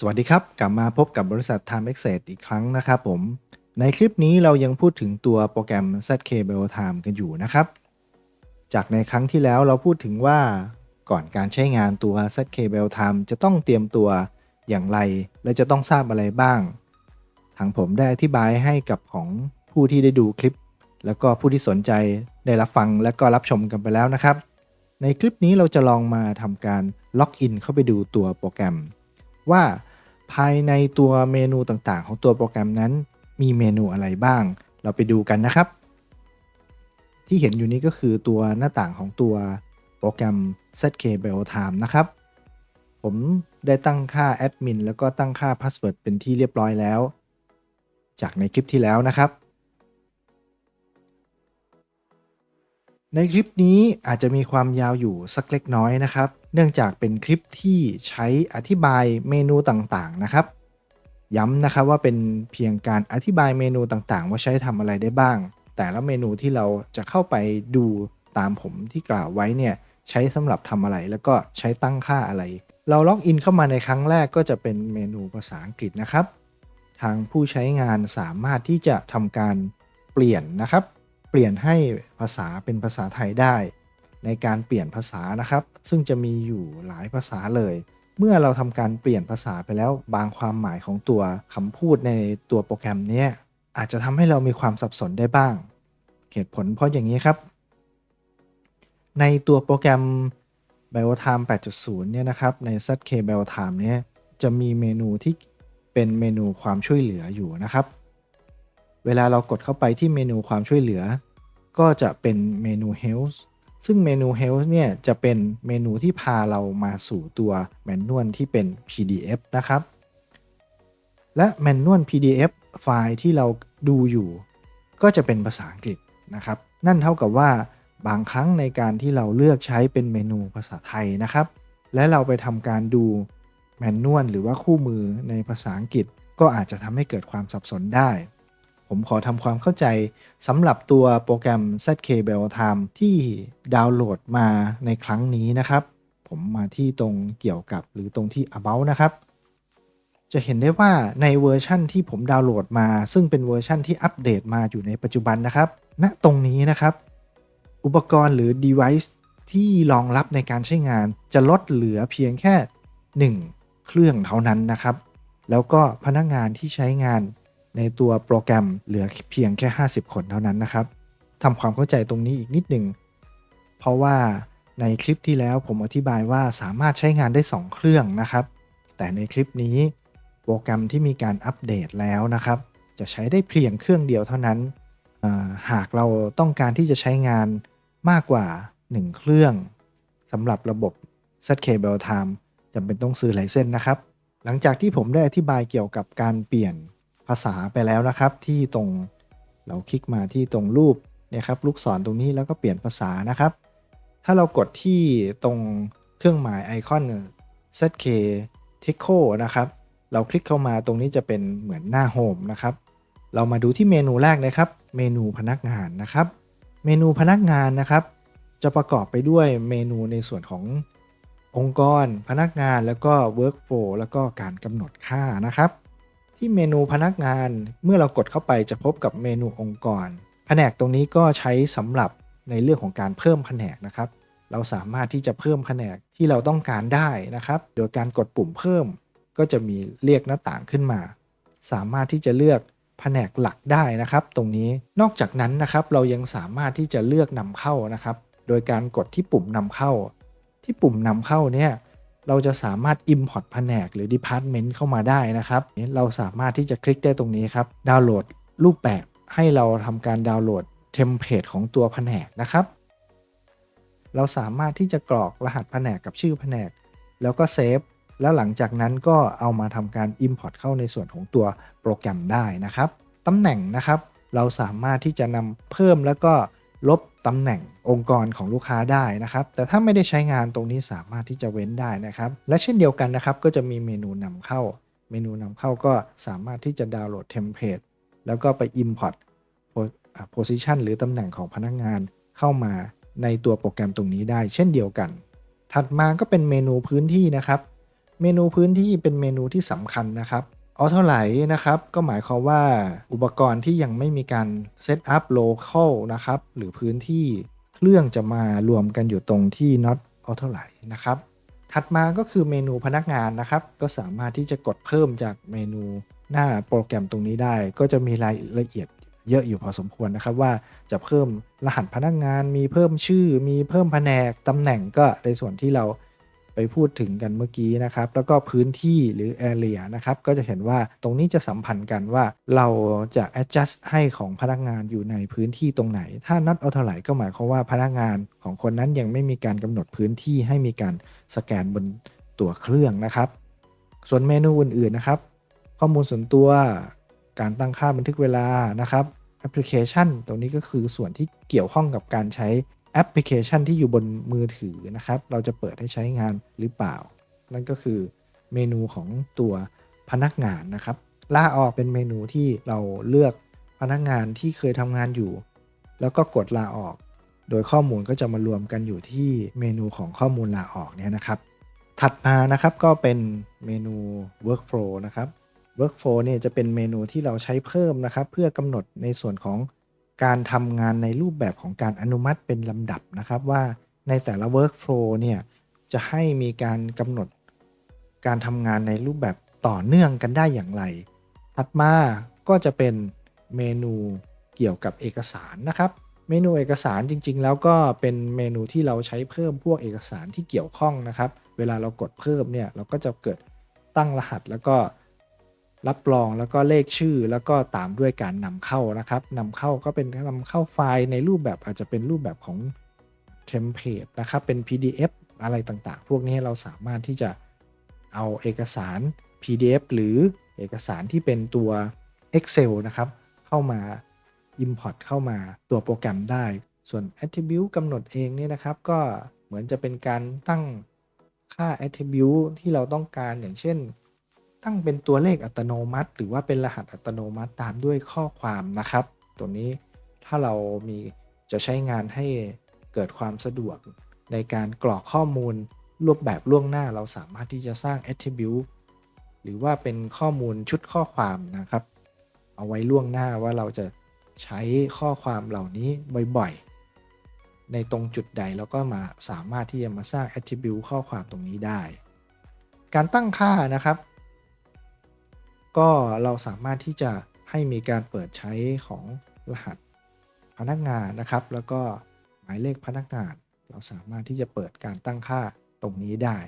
สวัสดีครับ กลับมาพบกับบริษัท Time e x e อีกครั้งนะครับผม ในคลิปนี้เรายังพูดถึงตัวโปรแกรม ZK Biotime กันอยู่นะครับ จากในครั้งที่แล้วเราพูดถึงว่าก่อนการใช้งานตัว ZK Biotime จะต้องเตรียมตัวอย่างไร และจะต้องทราบอะไรบ้าง ทางผมได้อธิบายให้กับของผู้ที่ได้ดูคลิป แล้วก็ผู้ที่สนใจได้รับฟังและก็รับชมกันไปแล้วนะครับ ในคลิปนี้เราจะลองมาทำการล็อกอินเข้าไปดูตัวโปรแกรม ว่าายในตัวเมนูต่างๆ ของตัวโปรแกรมนั้น มีเมนูอะไรบ้าง เราไปดูกันนะครับ ที่เห็นอยู่นี้ก็คือตัวหน้าต่างของตัวโปรแกรม ZK Biotime นะครับ ผมได้ตั้งค่าแอดมินแล้วก็ตั้งค่าพาสเวิร์ดเป็นที่เรียบร้อยแล้ว จากในคลิปที่แล้วนะครับ ในคลิปนี้อาจจะมีความยาวอยู่สักเล็กน้อยนะครับ เนื่องจากเป็นคลิปที่ใช้อธิบายเมนูต่างๆนะครับ ย้ำนะครับว่าเป็นเพียงการอธิบายเมนูต่างๆ ว่าใช้ทำอะไรได้บ้าง แต่ละเมนูที่เราจะเข้าไปดูตามผมที่กล่าวไว้เนี่ยใช้สำหรับทำอะไรแล้วก็ใช้ตั้งค่าอะไร เราล็อกอินเข้ามาในครั้งแรกก็จะเป็นเมนูภาษาอังกฤษนะครับ ทางผู้ใช้งานสามารถที่จะทำการเปลี่ยนนะครับ เปลี่ยนให้ภาษาเป็นภาษาไทยได้ ในการเปลี่ยนภาษานะครับ ซึ่งจะมีอยู่หลายภาษาเลย เมื่อเราทำการเปลี่ยนภาษาไปแล้ว บางความหมายของตัวคำพูดในตัวโปรแกรมนี้อาจจะทำให้เรามีความสับสนได้บ้าง เหตุผลเพราะอย่างนี้ครับ ในตัวโปรแกรม Biotime 8.0 เนี่ยนะครับ ใน ZK Biotime เนี่ยจะมีเมนูที่เป็นเมนูความช่วยเหลืออยู่นะครับ เวลาเรากดเข้าไปที่เมนูความช่วยเหลือ ก็จะเป็นเมนู Health ซึ่งเมนู Health เนี่ยจะเป็นเมนูที่พาเรามาสู่ตัวแมนนวลที่เป็น PDF นะครับ และแมนนวล PDF ไฟล์ที่เราดูอยู่ ก็จะเป็นภาษาอังกฤษนะครับ นั่นเท่ากับว่าบางครั้งในการที่เราเลือกใช้เป็นเมนูภาษาไทยนะครับ และเราไปทำการดูแมนนวลหรือว่าคู่มือในภาษาอังกฤษ ก็อาจจะทำให้เกิดความสับสนได้ ผมขอทำความเข้าใจสำหรับตัวโปรแกรม ZK Biotime ที่ดาวน์โหลดมาในครั้งนี้นะครับ ผมมาที่ตรงเกี่ยวกับหรือตรงที่ about นะครับ จะเห็นได้ว่าในเวอร์ชั่นที่ผมดาวน์โหลดมา ซึ่งเป็นเวอร์ชั่นที่อัปเดตมาอยู่ในปัจจุบันนะครับณตรงนี้นะครับ อุปกรณ์หรือ device ที่รองรับในการใช้งานจะลดเหลือเพียงแค่ 1 เครื่องเท่านั้นนะครับ แล้วก็พนักงานที่ใช้งาน ในตัวโปรแกรมเหลือเพียงแค่ 50 คนเท่านั้นนะครับทำความเข้าใจตรงนี้อีกนิดหนึ่ง เพราะว่าในคลิปที่แล้วผมอธิบายว่าสามารถใช้งานได้ 2 เครื่องนะครับ แต่ในคลิปนี้โปรแกรมที่มีการอัปเดตแล้วนะครับ จะใช้ได้เพียงเครื่องเดียวเท่านั้น หากเราต้องการที่จะใช้งานมากกว่า 1 เครื่องสำหรับระบบ ZK Biotime จำเป็นต้องซื้อไลเซนส์นะครับ หลังจากที่ผมได้อธิบายเกี่ยวกับการเปลี่ยน ภาษาไปแล้วนะครับ ที่ตรงเราคลิกมาที่ตรงรูปเนี่ยครับลูกศรตรงนี้แล้วก็เปลี่ยนภาษานะครับ ถ้าเรากดที่ตรงเครื่องหมายไอคอน ZK t i c o นะครับ เราคลิกเข้ามาตรงนี้จะเป็นเหมือนหน้าโฮมนะครับ เรามาดูที่เมนูแรกนะครับ เมนูพนักงานนะครับ เมนูพนักงานนะครับ จะประกอบไปด้วยเมนูในส่วนขององค์กร พนักงานแล้วก็ workflow แล้วก็การกำหนดค่านะครับ ที่เมนูพนักงานเมื่อเรากดเข้าไปจะพบกับเมนูองค์กร แผนกตรงนี้ก็ใช้สำหรับในเรื่องของการเพิ่มแผนกนะครับ เราสามารถที่จะเพิ่มแผนกที่เราต้องการได้นะครับ โดยการกดปุ่มเพิ่ม ก็จะมีเรียกหน้าต่างขึ้นมา สามารถที่จะเลือกแผนกหลักได้นะครับ ตรงนี้นอกจากนั้นนะครับ เรายังสามารถที่จะเลือกนำเข้านะครับ โดยการกดที่ปุ่มนำเข้า ที่ปุ่มนำเข้าเนี่ย เราจะสามารถ Import แผนกหรือ Department เข้ามาได้นะครับ เราสามารถที่จะคลิกได้ตรงนี้ครับ ดาวน์โหลดรูปแบบให้เราทำการดาวน์โหลดเทมเพลตของตัวแผนกนะครับ เราสามารถที่จะกรอกรหัสแผนกกับชื่อแผนก แล้วก็เซฟ แล้วหลังจากนั้นก็เอามาทำการ Import เข้าในส่วนของตัวโปรแกรมได้นะครับ ตำแหน่งนะครับ เราสามารถที่จะนำเพิ่มแล้วก็ ลบตำแหน่งองค์กรของลูกค้าได้นะครับ แต่ถ้าไม่ได้ใช้งานตรงนี้สามารถที่จะเว้นได้นะครับ และเช่นเดียวกันนะครับ ก็จะมีเมนูนำเข้า เมนูนำเข้าก็สามารถที่จะดาวน์โหลดเทมเพลตแล้วก็ไป Import Position หรือตำแหน่งของพนักงานเข้ามาในตัวโปรแกรมตรงนี้ได้ เช่นเดียวกัน ถัดมาก็เป็นเมนูพื้นที่นะครับ เมนูพื้นที่เป็นเมนูที่สำคัญนะครับ เอาเท่าไหร่นะครับ ก็หมายความว่าอุปกรณ์ที่ยังไม่มีการเซตอัพโลเคอลนะครับ หรือพื้นที่เครื่องจะมารวมกันอยู่ตรงที่ not เอาเท่าไหร่นะครับ ถัดมาก็คือเมนูพนักงานนะครับ ก็สามารถที่จะกดเพิ่มจากเมนูหน้าโปรแกรมตรงนี้ได้ ก็จะมีรายละเอียดเยอะอยู่พอสมควรนะครับว่าจะเพิ่มรหัสพนักงาน มีเพิ่มชื่อ มีเพิ่มแผนกตำแหน่งก็ในส่วนที่เรา ไปพูดถึงกันเมื่อกี้นะครับ แล้วก็พื้นที่หรือ area นะครับ ก็จะเห็นว่าตรงนี้จะสัมพันธ์กันว่าเราจะ adjust ให้ของพนักงานอยู่ในพื้นที่ตรงไหน ถ้า not authorize ก็หมายความว่าพนักงานของคนนั้นยังไม่มีการกำหนดพื้นที่ให้มีการสแกนบนตัวเครื่องนะครับ ส่วนเมนูอื่นๆนะครับ ข้อมูลส่วนตัวการตั้งค่าบันทึกเวลานะครับแอปพลิเคชัน ตรงนี้ก็คือส่วนที่เกี่ยวข้องกับการใช้ แอปพลิเคชันที่อยู่บนมือถือนะครับ เราจะเปิดให้ใช้งานหรือเปล่า นั่นก็คือเมนูของตัวพนักงานนะครับลาออกเป็นเมนูที่เราเลือกพนักงานที่เคยทำงานอยู่ แล้วก็กดลาออก โดยข้อมูลก็จะมารวมกันอยู่ที่เมนูของข้อมูลลาออกเนี่ยนะครับ ถัดมานะครับก็เป็นเมนู workflow นะครับ workflow เนี่ยจะเป็นเมนูที่เราใช้เพิ่มนะครับ เพื่อกำหนดในส่วนของ การทำงานในรูปแบบของการอนุมัติเป็นลำดับนะครับว่าในแต่ละ workflow เนี่ยจะให้มีการกำหนดการทำงานในรูปแบบต่อเนื่องกันได้อย่างไร ถัดมาก็จะเป็นเมนูเกี่ยวกับเอกสารนะครับ เมนูเอกสารจริง ๆ แล้วก็เป็นเมนูที่เราใช้เพิ่มพวกเอกสารที่เกี่ยวข้องนะครับ เวลาเรากดเพิ่มเนี่ยเราก็จะเกิดตั้งรหัสแล้วก็ รับรองแล้วก็เลขชื่อแล้วก็ตามด้วยการนำเข้านะครับนำเข้าก็เป็นนำเข้าไฟล์ในรูปแบบอาจจะเป็นรูปแบบของเทมเพลตนะครับเป็น PDF อะไรต่างๆ พวกนี้เราสามารถที่จะเอาเอกสาร PDF หรือเอกสารที่เป็นตัว Excel นะครับ เข้ามา Import เข้ามาตัวโปรแกรมได้ ส่วน Attribute กำหนดเองเนี่ยนะครับ ก็เหมือนจะเป็นการตั้งค่า Attribute ที่เราต้องการอย่างเช่น ตั้งเป็นตัวเลขอัตโนมัติ หรือว่าเป็นรหัสอัตโนมัติตามด้วยข้อความนะครับ ตัวนี้ถ้าเรามีจะใช้งานให้เกิดความสะดวก ในการกรอกข้อมูลรูปแบบล่วงหน้าเราสามารถที่จะสร้าง attribute หรือว่าเป็นข้อมูลชุดข้อความนะครับ เอาไว้ล่วงหน้าว่าเราจะใช้ข้อความเหล่านี้บ่อยๆ ในตรงจุดใดแล้วก็มาสามารถที่จะมาสร้าง attribute ข้อความตรงนี้ได้ การตั้งค่านะครับ ก็เราสามารถที่จะให้มีการเปิดใช้ของรหัสพนักงานนะครับ แล้วก็หมายเลขพนักงาน เราสามารถที่จะเปิดการตั้งค่าตรงนี้ได้